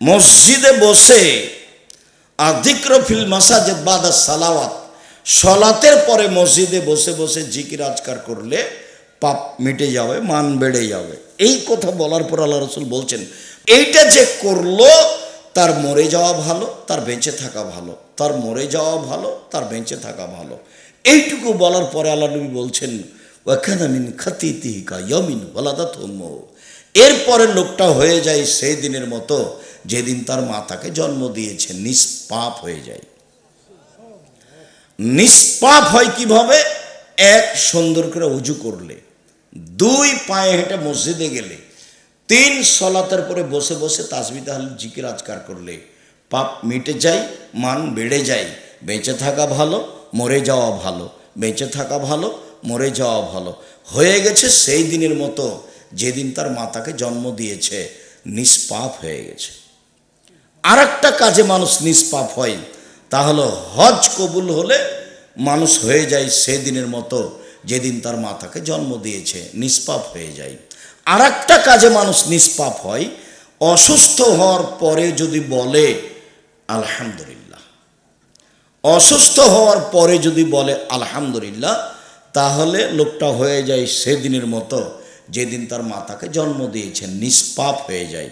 মসজিদে বসে আধিক্রফিল মাসাজেদ বাদা সালাওয়াত, সলাতের পরে মসজিদে বসে বসে জিকির আজকার করলে পাপ মিটে যাবে, মান বেড়ে যাবে। এই কথা বলার পর আল্লাহ রসুল বলছেন, এইটা যে করল তার মরে যাওয়া ভালো, তার বেঁচে থাকা ভালো, তার মরে যাওয়া ভালো, তার বেঁচে থাকা ভালো। এইটুকু বলার পরে আল্লাহ নবী বলছেন ওয়াখানামিন খাতিতিকা ইয়মিন ওয়ালাদাত উম্মু এরপরে লোকটা হয়ে যায় সেই দিনের মতো যেদিন তার মাতাকে জন্ম দিয়েছে, নিষ্পাপ হয়ে যায়। নিষ্পাপ হয় কীভাবে? এক, সুন্দর করে উজু করলে। দুই, পায়ে হেঁটে মসজিদে গেলে। তিন, সলাতের পরে বসে বসে তাসবি তাহলে জিকির, আজকার করলে। পাপ মিটে যায়, মান বেড়ে যায়। বেঁচে থাকা ভালো, মরে যাওয়া ভালো। বেঁচে থাকা ভালো, মরে যাওয়া ভালো। হয়ে গেছে সেই দিনের মতো, যেদিন তার মাতাকে জন্ম দিয়েছে, নিষ্পাপ হয়ে গেছে। আর একটা কাজে মানুষ নিষ্পাপ হয়, তা হলো হজ কবুল হলে মানুষ হয়ে যায় সেদিনের মতো যেদিন তার মাতাকে জন্ম দিয়েছে, নিষ্পাপ হয়ে যায়। আর একটা কাজে মানুষ নিষ্পাপ হয়, অসুস্থ হওয়ার পরে যদি বলে, আলহামদুলিল্লাহ। অসুস্থ হওয়ার পরে যদি বলে, আলহামদুলিল্লাহ, তাহলে লোকটা হয়ে যায় সেদিনের মতো যেদিন তার মাতাকে জন্ম দিয়েছে, নিষ্পাপ হয়ে যায়।